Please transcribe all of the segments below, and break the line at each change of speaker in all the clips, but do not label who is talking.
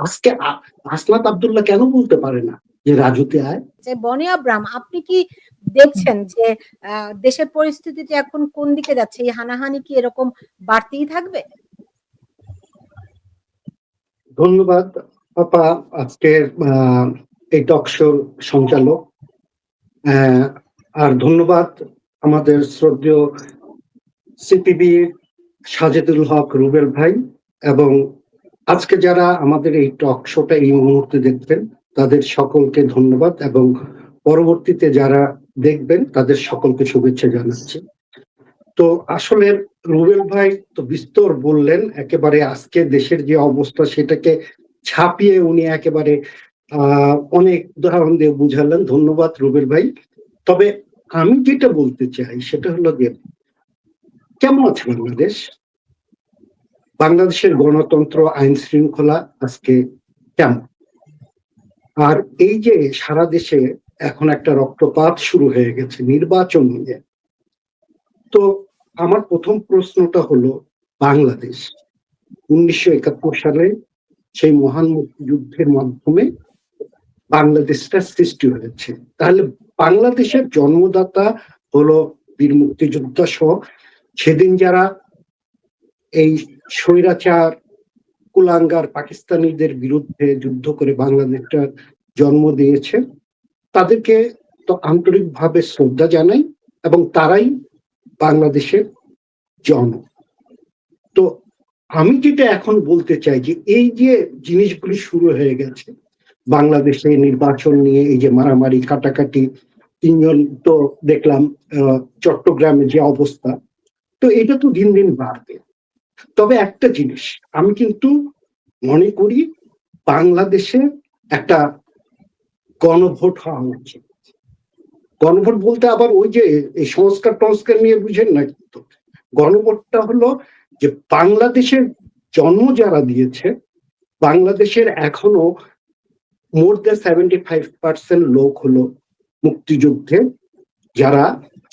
আজকে আ- আসনাত আব্দুল্লাহ কেন বলতে পারে না যে রাজুতে আয়?
যে বনি আব্রাম আপনি কি দেখছেন যে দেশের পরিস্থিতিটা এখন কোন দিকে যাচ্ছে? এই হানাহানি কি এরকম বাড়তেই থাকবে?
ধন্যবাদ আপা আজকের এই টক শোর সঞ্চালক। আহ, আর ধন্যবাদ আমাদের শ্রদ্ধেয় সিপিবি সাজেদুল হক রুবেল ভাই এবং আজকে যারা আমাদের এই টক শোটা এই মুহূর্তে দেখবেন, তাদের সকলকে ধন্যবাদ এবং পরবর্তীতে যারা দেখবেন, তাদের সকলকে শুভেচ্ছা জানাচ্ছি। তো আসলে রুবেল ভাই তো বিস্তর বললেন, একেবারে আজকে দেশের যে অবস্থা সেটাকে ছাপিয়ে উনি একেবারে অনেক উদাহরণ দিয়ে বুঝালেন। ধন্যবাদ রুবেল ভাই। তবে আমি যেটা বলতে চাই সেটা হলো যে, কেমন আছে বাংলাদেশ? বাংলাদেশের গণতন্ত্র, আইন শৃঙ্খলা আজকে কেমন? আর এই যে সারা দেশে এখন একটা রক্তপাত শুরু হয়ে গেছে নির্বাচন নিয়ে, তো আমার প্রথম প্রশ্নটা হলো বাংলাদেশ। উনিশশো একাত্তর সালে সেই মহান মুক্তিযুদ্ধের মাধ্যমে বাংলাদেশটা সৃষ্টি হয়েছে। তাহলে বাংলাদেশের জন্মদাতা হলো বীর মুক্তিযোদ্ধা সহ সেদিন যারা এই স্বৈরাচার, কুলাঙ্গার পাকিস্তানিদের বিরুদ্ধে যুদ্ধ করে বাংলাদেশটা জন্ম দিয়েছে, তাদেরকে তো আন্তরিকভাবে শ্রদ্ধা জানাই এবং তারাই বাংলাদেশের জন। তো আমি যেটা এখন বলতে চাই যে এই যে জিনিসগুলি শুরু হয়ে গেছে, বাংলাদেশে নির্বাচন নিয়ে এই যে মারামারি, কাটাকাটি, তিনজন তো দেখলাম চট্টগ্রামে যে অবস্থা, তো এটা তো দিন দিন বাড়বে। তবে একটা জিনিস, আমি কিন্তু মনে করি বাংলাদেশে একটা গণভোট হওয়া উচিত। গণভোট বলতে আবার ওই যে এই সংস্কার টংস্কার নিয়ে বুঝেন না কিন্তু? গণভোটটা হলো যে বাংলাদেশের জন্ম যারা দিয়েছে, বাংলাদেশের এখনও more than seventy five percent লোক হলো মুক্তিযুদ্ধে, যারা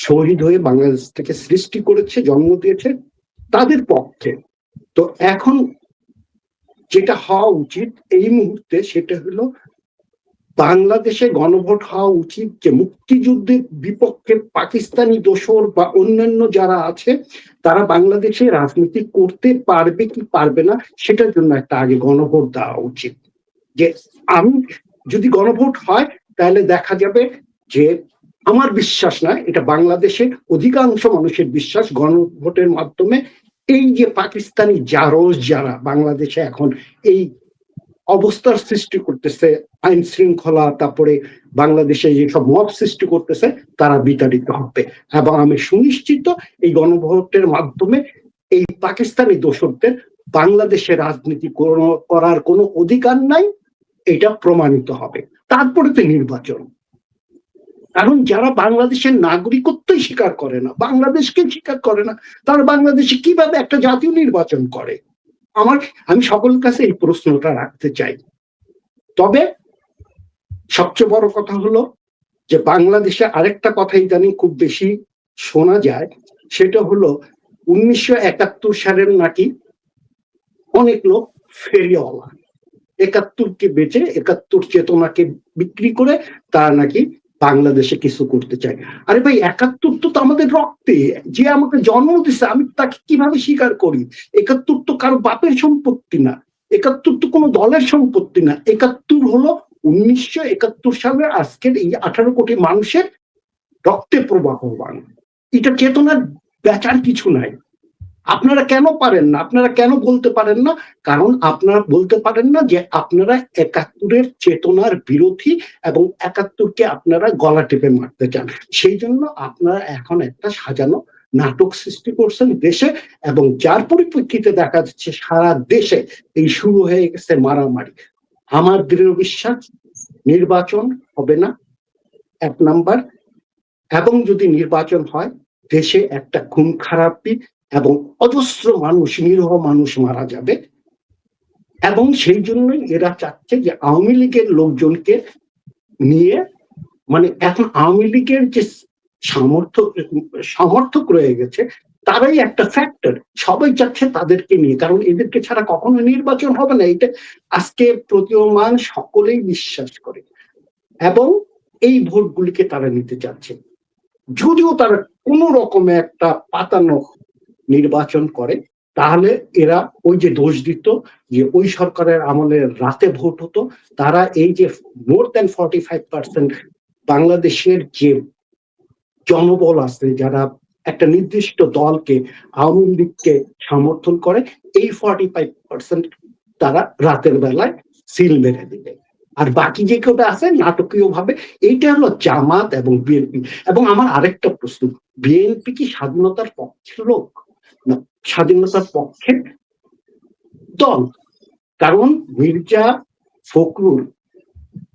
শহীদ হয়ে বাংলাদেশ থেকে সৃষ্টি করেছে, জন্ম দিয়েছে তাদের পক্ষে। তো এখন যেটা হওয়া উচিত এই মুহূর্তে সেটা হলো বাংলাদেশে গণভোট হওয়া উচিত যে মুক্তিযুদ্ধের বিপক্ষে পাকিস্তানি দোসর বা অন্যান্য যারা আছে, তারা বাংলাদেশে রাজনীতি করতে পারবে কি পারবে না, সেটার জন্য একটা আগে গণভোট দেওয়া উচিত। যে আমি যদি গণভোট হয়, তাহলে দেখা যাবে যে আমার বিশ্বাস না, এটা বাংলাদেশের অধিকাংশ মানুষের বিশ্বাস গণভোটের মাধ্যমে। এই যে পাকিস্তানি জারজ যারা বাংলাদেশে এখন এই অবস্থার সৃষ্টি করতেছে, আইন শৃঙ্খলা, তারপরে বাংলাদেশে যেসব মব সৃষ্টি করতেছে, তারা বিতাড়িত হবে। এবং আমি সুনিশ্চিত এই গণভোটের মাধ্যমে এই পাকিস্তানি দোষকদের বাংলাদেশে রাজনীতি করার কোনো অধিকার নাই, এটা প্রমাণিত হবে। তারপরে তো নির্বাচন। কারণ যারা বাংলাদেশের নাগরিকত্বই স্বীকার করে না, বাংলাদেশকে স্বীকার করে না, তারা বাংলাদেশে কীভাবে একটা জাতীয় নির্বাচন করে? আমার, আমি সকলের কাছে এই প্রশ্নটা রাখতে চাই। তবে সবচেয়ে বড় কথা হলো যে বাংলাদেশে আরেকটা কথা ইদানিং খুব বেশি শোনা যায়, সেটা হলো উনিশশো একাত্তর সালের নাকি অনেক লোক ফেরিওয়ালা। একাত্তরকে বেচে একাত্তর চেতনাকে বিক্রি করে তারা নাকি বাংলাদেশে কিছু করতে চায় আরে ভাই, একাত্তর তো আমাদের রক্তে। যে আমাকে জন্ম দিছে, আমি তাকে কীভাবে স্বীকার করি? একাত্তর তো কারও বাপের সম্পত্তি না। একাত্তর তো কোনো দলের সম্পত্তি না। একাত্তর হলো উনিশশো একাত্তর সালে আজকের এই আঠারো কোটি মানুষের রক্তে প্রবাহ প্রবাহমান এটা চেতনার বেচার কিছু নাই। আপনারা কেন পারেন না? আপনারা কেন বলতে পারেন না? কারণ আপনারা বলতে পারেন না যে আপনারা একাত্তরের চেতনার বিরোধী এবং একাত্তরকে আপনারা গলা টেপে মারতে চান। সেই জন্য আপনারা এখন একটা সাজানো নাটক সৃষ্টি করছেন দেশে এবং যার পরিপ্রেক্ষিতে দেখা যাচ্ছে সারা দেশে এই শুরু হয়ে গেছে মারামারি। আমার দৃঢ় বিশ্বাস, নির্বাচন হবে না, এক নাম্বার। এবং যদি নির্বাচন হয়, দেশে একটা খুন খারাপি এবং অজস্র মানুষ, নিরহ মানুষ মারা যাবে। এবং সেই জন্যই এরা চাচ্ছে যে আওয়ামী লীগের লোকজনকে নিয়ে মানে এখন আওয়ামী লীগের যে সামর্থ্য সমর্থক রয়ে গেছে, তারাই একটা ফ্যাক্টর সবাই চাচ্ছে তাদেরকে নিয়ে, কারণ এদেরকে ছাড়া কখনো নির্বাচন হবে না। এটা আজকে প্রতীয়মান, সকলেই বিশ্বাস করে। এবং এই ভোটগুলিকে তারা নিতে চাচ্ছে। যদিও তারা কোন রকমে একটা পাতানো নির্বাচন করে, তাহলে এরা ওই যে দোষ দিত যে ওই সরকারের আমলে রাতে ভোট হতো, তারা এই যে more than forty five percent বাংলাদেশের যে জনবল আছে, যারা একটা নির্দিষ্ট দলকে, আওয়ামী লীগকে সমর্থন করে, এই ফর্টি ফাইভ পার্সেন্ট তারা রাতের বেলায় সিল মেরে দিবে। আর বাকি যে কেউটা আছে নাটকীয় ভাবে এইটা হলো জামাত এবং বিএনপি। এবং আমার আরেকটা প্রশ্ন, বিএনপি কি স্বাধীনতার পক্ষের লোক? স্বাধীনতার পক্ষে দল। কারণ মির্জা ফখরুল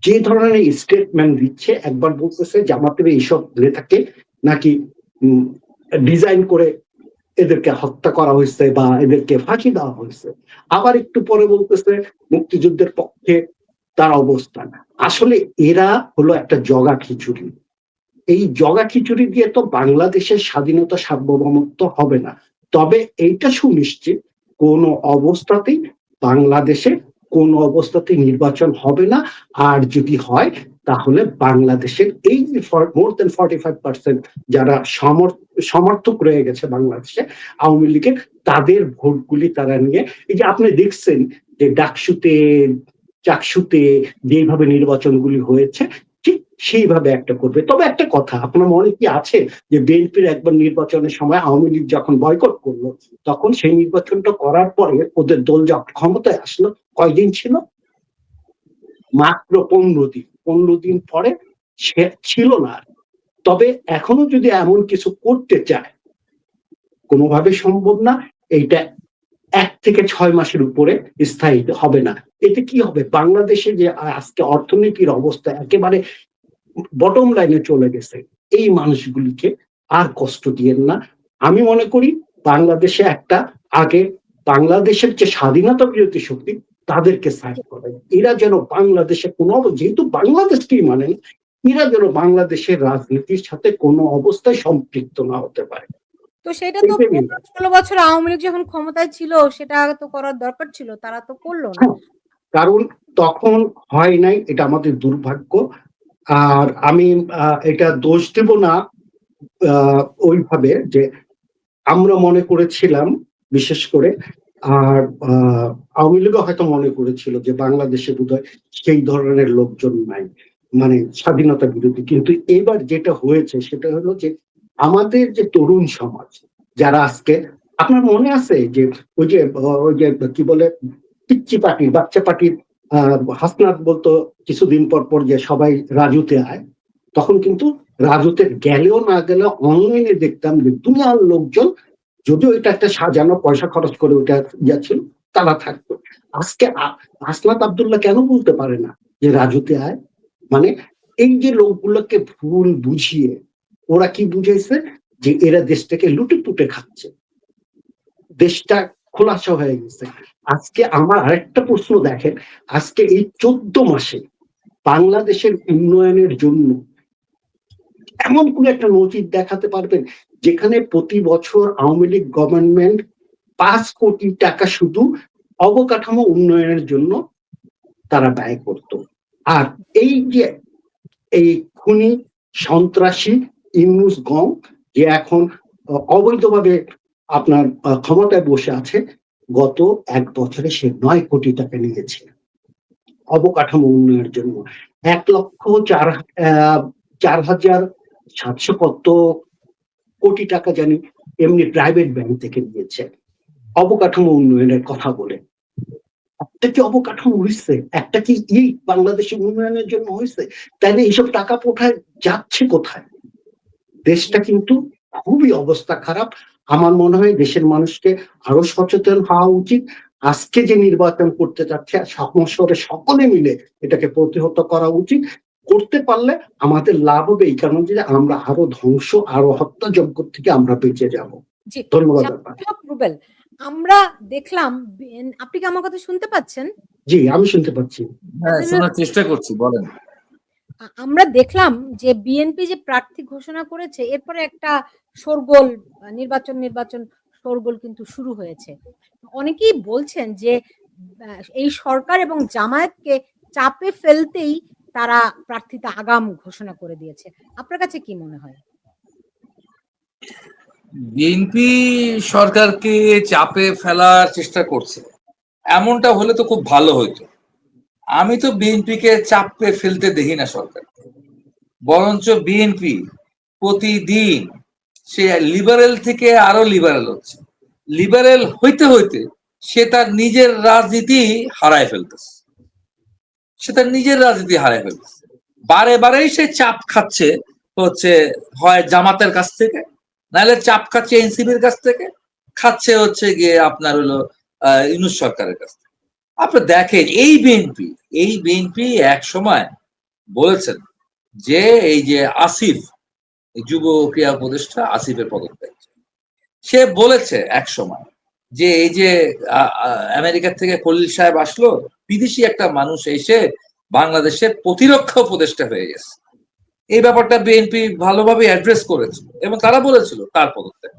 যে ধরনের স্টেটমেন্ট দিচ্ছে, একবার বলতেছে জামাতের এইসব নেতাকে নাকি ডিজাইন করে এদেরকে হত্যা করা হয়েছে বা এদেরকে ফাঁসি দেওয়া হয়েছে। আবার একটু পরে বলতেছে মুক্তিযুদ্ধের পক্ষে তার অবস্থান। আসলে এরা হলো একটা জগা খিচুড়ি। এই জগা খিচুড়ি দিয়ে তো বাংলাদেশের স্বাধীনতা সার্বভৌমত্ব হবে না। তবে এইটা সুনিশ্চিত, কোনো অবস্থাতেই বাংলাদেশে কোনো অবস্থাতেই নির্বাচন হবে না। আর যদি হয়, তাহলে বাংলাদেশের এই যে more than forty five percent যারা সমর্থক রয়ে গেছে বাংলাদেশে, আওয়ামী লীগের, তাদের ভোটগুলি তারা নিয়ে, এই যে আপনি দেখছেন যে ডাকসুতে, চাকসুতে যেভাবে নির্বাচনগুলি হয়েছে ঠিক সেইভাবে একটা করবে। তবে একটা কথা, আপনার মনে কি আছে যে বিএনপির একবার নির্বাচনের সময় আওয়ামী লীগ যখন বয়কট করল, তখন সেই নির্বাচনটা করার পরে ওদের দল যখন ক্ষমতায় আসলো, কয়দিন ছিল? মাত্র পনেরো দিন। পনেরো দিন পরে সে ছিল না। তবে এখনও যদি এমন কিছু করতে চায়, কোনোভাবে সম্ভব না। এইটা এক থেকে ছয় মাসের উপরে স্থায়ী হবে না। এতে কি হবে? বাংলাদেশে যে আজকে অর্থনীতির অবস্থা একেবারে বটম লাইনে চলে গেছে, এই মানুষগুলিকে আর কষ্ট দিয়েন না। আমি মনে করি বাংলাদেশে একটা আগে বাংলাদেশের যে স্বাধীনতা বিরোধী শক্তি তাদেরকে সাইড করে। এরা যেন বাংলাদেশে কোনো যেহেতু বাংলাদেশকেই মানে এরা যেন বাংলাদেশের রাজনীতির সাথে কোনো অবস্থায় সম্পৃক্ত না হতে পারে।
তো সেটা তো ষোলো বছর আওয়ামী লীগ যখন ক্ষমতায় ছিল সেটা তো করার দরকার ছিল তারা তো করল না।
হ্যাঁ, কারণ তখন হয় নাই এটা আমাদের দুর্ভাগ্য। আর আমি এটা দোষ দেব না ওইভাবে যে আমরা মনে করেছিলাম বিশেষ করে আর আওয়ামী লীগও হয়তো মনে করেছিল যে বাংলাদেশে বোধহয় সেই ধরনের লোকজন নাই মানে স্বাধীনতা বিরোধী। কিন্তু এবার যেটা হয়েছে সেটা হলো যে আমাদের যে তরুণ সমাজ, যারা আজকে, আপনার মনে আছে যে ওই যে ওই যে কি বলে, পিচ্চি পার্টির, বাচ্চা পার্টির হাসনাত বলতো কিছুদিন পর পর যে সবাই রাজুতে আয়, তখন কিন্তু রাজুতে গেলেও না গেলেও অনলাইনে দেখতাম যে দুনিয়ার লোকজন, যদিও এটা একটা সাজানো পয়সা খরচ করে ওটা ইয়া ছিল তারা থাকতো। আজকে আ- হাসনাত আবদুল্লাহ কেন বলতে পারে না যে রাজুতে আয়? মানে এই যে লোকগুলোকে ভুল বুঝিয়ে ওরা কি বুঝাইছে? যে এরা দেশটাকে লুটে পুটে খাচ্ছে। দেশটা খোলাসা হয়ে গেছে। আজকে আমার আরেকটা প্রশ্ন দেখেন, আজকে এই চোদ্দ মাসে বাংলাদেশের উন্নয়নের জন্য এমন কোন একটা নজির দেখাতে পারবেন, যেখানে প্রতি বছর আওয়ামী লীগ গভর্নমেন্ট পাঁচ কোটি টাকা শুধু অবকাঠামো উন্নয়নের জন্য তারা ব্যয় করত। আর এই যে এই খুনি সন্ত্রাসী ইউনুস গং, যে এখন অবৈধভাবে আপনার ক্ষমতায় বসে আছে, গত এক বছরে সে নয় কোটি টাকা নিয়েছে। অবকাঠামো উন্নয়নের জন্য। এক লক্ষ চার চার হাজার সাতশো কত কোটি টাকা জানি এমনি প্রাইভেট ব্যাংক থেকে নিয়েছে। অবকাঠামো উন্নয়নের কথা বলে। একটা কি অবকাঠামো হয়েছে একটা কি ই বাংলাদেশের উন্নয়নের জন্য হয়েছে তাহলে এইসব টাকা কোথায় যাচ্ছে কোথায়? দেশটা কিন্তু খুবই অবস্থা খারাপ। আমার মনে হয় দেশের মানুষকে আরও সচেতন হওয়া উচিত। আজকে যে নির্বাচন করতে চাচ্ছে সমস্যরে সকলে মিলে এটাকে প্রতিহত করা উচিত। করতে পারলে আমাদের লাভ হবে এই কারণে যে আমরা আরও ধ্বংস আরও হত্যাযজ্ঞ থেকে আমরা বেঁচে যাব। ধন্যবাদ
রুবেল আমরা দেখলাম আপনি কি আমার কথা শুনতে পাচ্ছেন?
জি আমি শুনতে পাচ্ছি।
হ্যাঁ শোনার চেষ্টা করছি বলেন।
আমরা দেখলাম যে বিএনপি যে প্রার্থী ঘোষণা করেছে, এরপরে একটা শোরগোল নির্বাচন নির্বাচন শোরগোল কিন্তু শুরু হয়েছে। অনেকেই বলছেন যে এই সরকার এবং জামায়াতকে চাপে ফেলতেই তারা প্রার্থীতা আগাম ঘোষণা করে দিয়েছে। আপনার কাছে কি মনে হয়?
বিএনপি সরকারকে চাপে ফেলার চেষ্টা করছে। এমনটা হলে তো খুব ভালো হইতো আমি তো বিএনপিকে চাপে ফেলতে দেখি না সরকার। বরঞ্চ বিএনপি প্রতিদিন সে লিবারেল থেকে আরও লিবারেল হচ্ছে। লিবারেল হইতে হইতে সে তার নিজের রাজনীতি হারায় ফেলতেছে। সে তার নিজের রাজনীতি হারায় ফেলতেছে। বারে বারেই সে চাপ খাচ্ছে হচ্ছে হয় জামাতের কাছ থেকে, নাহলে চাপ খাচ্ছে এনসিবির কাছ থেকে, খাচ্ছে হচ্ছে গিয়ে আপনার হলো ইউনুস সরকারের কাছ থেকে। আপনি দেখেন, এই বিএনপি এই বিএনপি এক সময় বলেছেন যে এই যে আসিফ যুব ক্রিয়া উপদেষ্টা আসিফের পদত্যাগ সে বলেছে এক সময় যে এই যে আমেরিকা থেকে খলিল সাহেব আসলো, বিদেশি একটা মানুষ এসে বাংলাদেশের প্রতিরক্ষা উপদেষ্টা হয়ে গেছে। এই ব্যাপারটা বিএনপি ভালোভাবে অ্যাড্রেস করেছিল এবং তারা বলেছিল তার পদত্যাগ।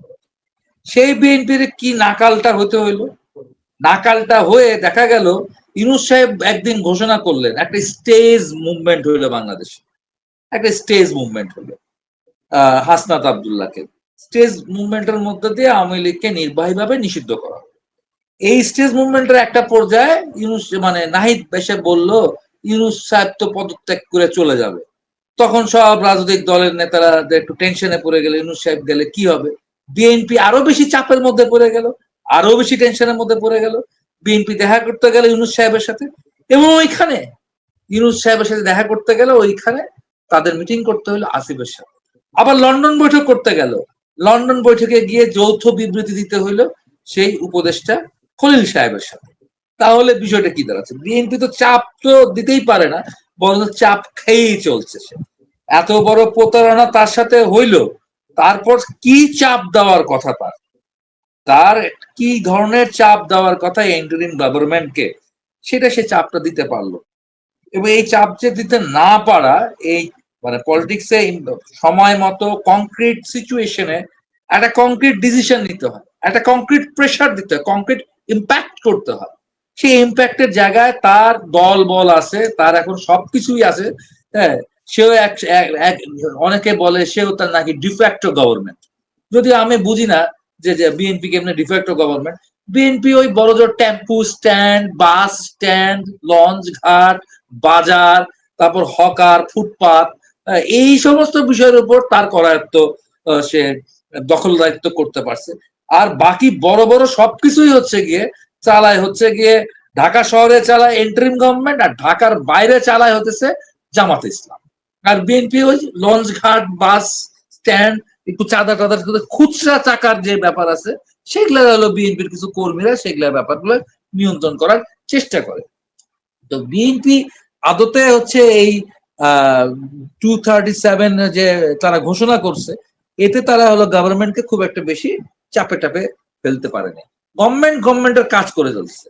সেই বিএনপির কি নাকালটা হতে হইল? নাকালটা হয়ে দেখা গেল ইউনুস সাহেব একদিন ঘোষণা করলেন, একটা স্টেজ মুভমেন্ট হইল বাংলাদেশে। একটা স্টেজ মুভমেন্ট হলো হাসনাত আবদুল্লাহকে। স্টেজ মুভমেন্টের মধ্যে দিয়ে আওয়ামী লীগকে নির্বাহীভাবে নিষিদ্ধ করা। এই স্টেজ মুভমেন্টের একটা পর্যায়ে ইউনুস মানে নাহিদ এসে বলল ইউনুস সাহেব তো পদত্যাগ করে চলে যাবে। তখন সব রাজনৈতিক দলের নেতারা একটু টেনশনে পড়ে গেলে ইউনুস সাহেব গেলে কি হবে? বিএনপি আরও বেশি চাপের মধ্যে পড়ে গেল। আরও বেশি টেনশনের মধ্যে পড়ে গেল। বিএনপি দেখা করতে গেলে ইউনুস সাহেবের সাথে। এবং ওইখানে ইউনুস সাহেবের সাথে দেখা করতে গেলে, ওইখানে তাদের মিটিং করতে হলো আসিফের সাথে। আবার লন্ডন বৈঠক করতে গেল। লন্ডন বৈঠকে গিয়ে যৌথ বিবৃতি দিতে হইল সেই উপদেষ্টা খলিল সাহেবের সাথে। তাহলে বিষয়টা কি দাঁড়াচ্ছে? বিএনপি তো চাপ তো দিতেই পারে না, বরং চাপ খেয়েই চলছে সে। এত বড় প্রতারণা তার সাথে হইল। তারপর কি চাপ দেওয়ার কথা তার? তার কি ধরনের চাপ দেওয়ার কথা ইন্টারিম গভর্নমেন্টকে সেটা সে চাপটা দিতে পারল। এবং এই চাপ যে দিতে না পারা, এই মানে পলিটিক্সে সময় মতো কংক্রিট সিচুয়েশনে একটা কংক্রিট ডিসিশন নিতে হয়, একটা কংক্রিট প্রেশার দিতে হয় কংক্রিট ইম্প্যাক্ট করতে হয়। সেই ইম্প্যাক্টের জায়গায় তার দল বল আছে, তার এখন সবকিছুই আছে হ্যাঁ সেও এক অনেকে বলে সেও তার নাকি ডিফ্যাক্টো গভর্নমেন্ট যদি আমি বুঝি না যে বিএনপি কেমনে ডিফ্যাক্টো গভর্নমেন্ট বিএনপি ওই বড় জোর tempo, stand, bus stand, launch ঘাট, বাজার, তারপর হকার, ফুটপাত এই সমস্ত বিষয়ের উপর তার করায়ত্ত সে দখল দায়িত্ব করতে পারছে। আর বাকি বড় বড় সবকিছুই হচ্ছে গিয়ে চালায়, হচ্ছে গিয়ে ঢাকা শহরে চালায় এন্ট্রিম গভর্নমেন্ট আর ঢাকার বাইরে চালায় হতেছে জামাত ইসলাম। আর বিএনপি ওই লঞ্চ ঘাট, বাস, স্ট্যান্ড একটু চাঁদা টাদা খুচরা চাকার যে ব্যাপার আছে, সেগুলা হলো বিএনপির কিছু কর্মীরা সেগুলা ব্যাপারগুলো নিয়ন্ত্রণ করার চেষ্টা করে। তো বিএনপি আদতে হচ্ছে এই টু থার্টি সেভেন যে তারা ঘোষণা করছে, এতে তারা হলো গভর্নমেন্টকে খুব একটা বেশি চাপে টাপে ফেলতে পারেনি। গভর্নমেন্ট গভর্নমেন্টের কাজ করে চলছে।